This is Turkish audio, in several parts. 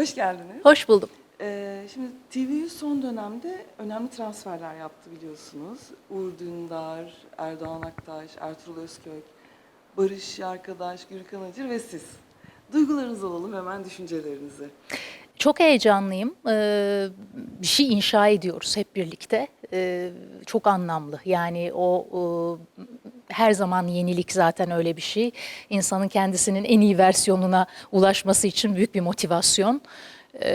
Hoş geldiniz. Hoş buldum. Ee, şimdi TV100 son dönemde önemli transferler yaptı biliyorsunuz. Uğur Dündar, Erdoğan Aktaş, Ertuğrul Özkök, Barış Arkadaş, Gürkan Acır ve siz. Duygularınızı alalım hemen düşüncelerinizi. Çok heyecanlıyım. Ee, bir şey inşa ediyoruz hep birlikte. Ee, çok anlamlı. Yani o e, her zaman yenilik zaten öyle bir şey. İnsanın kendisinin en iyi versiyonuna ulaşması için büyük bir motivasyon. Ee,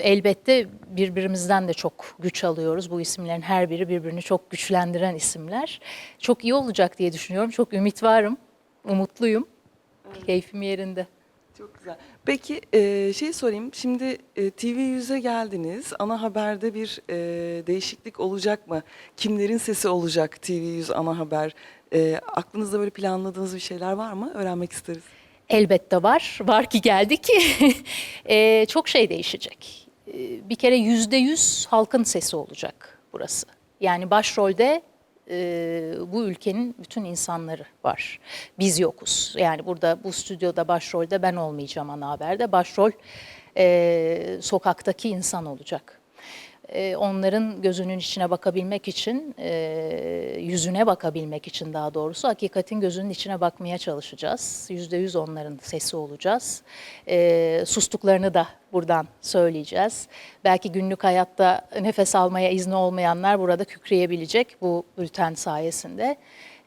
elbette birbirimizden de çok güç alıyoruz. Bu isimlerin her biri birbirini çok güçlendiren isimler. Çok iyi olacak diye düşünüyorum. Çok ümit varım. Umutluyum. Keyfim yerinde. Çok güzel. Peki e, şey sorayım. Şimdi e, TV100'e geldiniz. Ana haberde bir e, değişiklik olacak mı? Kimlerin sesi olacak TV100 ana haber? E, aklınızda böyle planladığınız bir şeyler var mı? Öğrenmek isteriz. Elbette var. Var ki geldik. Eee, çok şey değişecek. Eee, bir kere yüzde yüz halkın sesi olacak burası. Yani başrolde eee, bu ülkenin bütün insanları var. Biz yokuz. Yani burada bu stüdyoda başrolde ben olmayacağım ana haberde. Başrol eee, sokaktaki insan olacak. Ee, onların gözünün içine bakabilmek için, e, yüzüne bakabilmek için daha doğrusu hakikatin gözünün içine bakmaya çalışacağız. Yüzde yüz onların sesi olacağız. Ee, sustuklarını da buradan söyleyeceğiz. Belki günlük hayatta nefes almaya izni olmayanlar burada kükreyebilecek bu bülten sayesinde.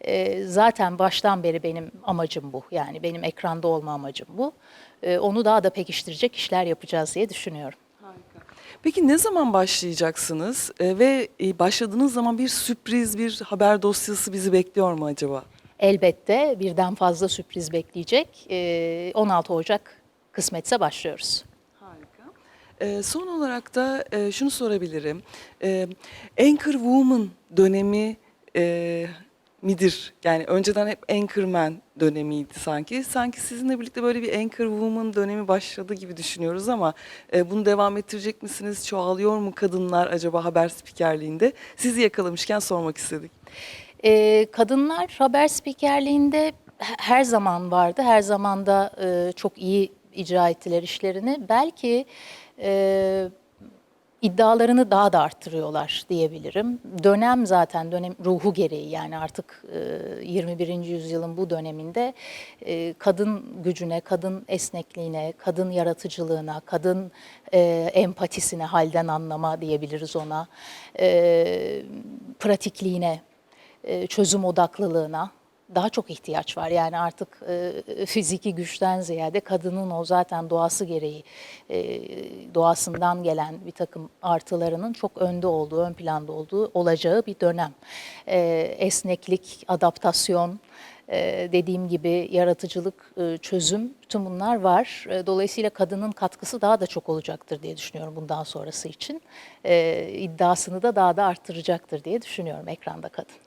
Ee, zaten baştan beri benim amacım bu. Yani benim ekranda olma amacım bu. Onu daha da pekiştirecek işler yapacağız diye düşünüyorum. Harika. Peki ne zaman başlayacaksınız? E, ve e, başladığınız zaman bir sürpriz, bir haber dosyası bizi bekliyor mu acaba? Elbette birden fazla sürpriz bekleyecek. Ee, 16 Ocak kısmetse başlıyoruz. Harika. E, son olarak da e, şunu sorabilirim. E, Anchor Woman dönemi e, midir? Yani önceden hep Anchorman dönemiydi sanki. Sanki sizinle birlikte böyle bir Anchor dönemi başladı gibi düşünüyoruz ama e, bunu devam ettirecek misiniz? Çoğalıyor mu kadınlar acaba haber spikerliğinde? Sizi yakalamışken sormak istedik. Ee, kadınlar haber spikerliğinde he- her zaman vardı. Her zaman da e, çok iyi icra ettiler işlerini. Belki e, iddialarını daha da arttırıyorlar diyebilirim. Dönem zaten dönem ruhu gereği yani artık e, 21. yüzyılın bu döneminde e, kadın gücüne, kadın esnekliğine, kadın yaratıcılığına, kadın e, empatisine, halden anlama diyebiliriz ona, e, pratikliğine, e, çözüm odaklılığına daha çok ihtiyaç var. Yani artık e, fiziki güçten ziyade kadının o zaten doğası gereği e, doğasından gelen bir takım artılarının çok önde olduğu, ön planda olduğu olacağı bir dönem. E, esneklik, adaptasyon, e, dediğim gibi yaratıcılık, e, çözüm bütün bunlar var. E, Dolayısıyla kadının katkısı daha da çok olacaktır diye düşünüyorum bundan sonrası için. E, iddiasını da daha da arttıracaktır diye düşünüyorum ekranda kadın.